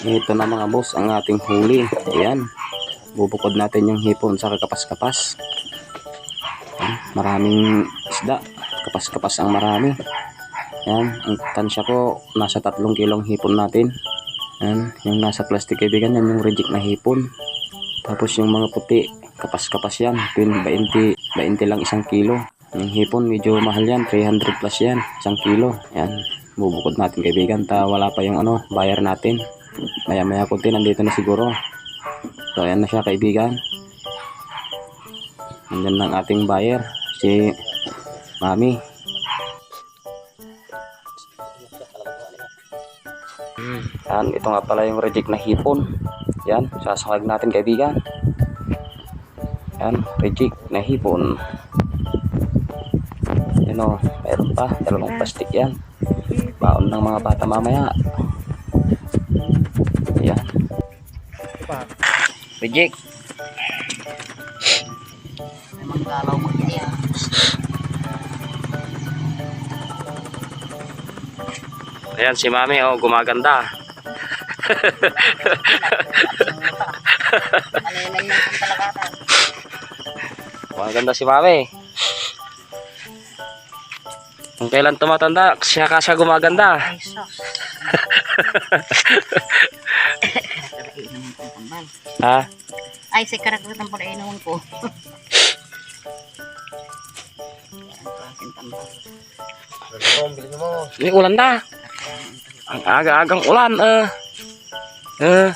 Ito na mga boss, ang ating huli. Ayan. Bubukod natin yung hipon sa kapas-kapas. Ayan, Maraming isda. Kapas-kapas ang marami. Ayan. Ang tansya ko, nasa tatlong kilong hipon natin. Ayan. Yung nasa plastic kaibigan, yan yung reject na hipon. Tapos yung mga puti, kapas-kapas yan. 20, 20 lang isang kilo. Yung hipon, medyo mahal yan. 300 plus yan. Isang kilo. Yan. Bubukod natin kaibigan. Ta wala pa yung ano, buyer natin. Maya maya kunti nandito na siguro. So ayan na siya kaibigan. Nandyan lang ating buyer. Si Mami. Yan, ito nga pala yung reject na hipon. Yan, sasakag natin kaibigan. Yan, reject na hipon. Yan o, meron pa. Dalawang plastic yan. Baon ng mga bata mamaya. Yan. Reject. Memang galau mo niya. Ayan si Mami, oh, gumaganda. Pantalakatan. Gumaganda si Mami. Kung kailan tumatanda, siya ka siya gumaganda. Ha? Ay, si karakutan po na inuwan ko. May ulan na. Ang aga-agang ulan, eh. Eh.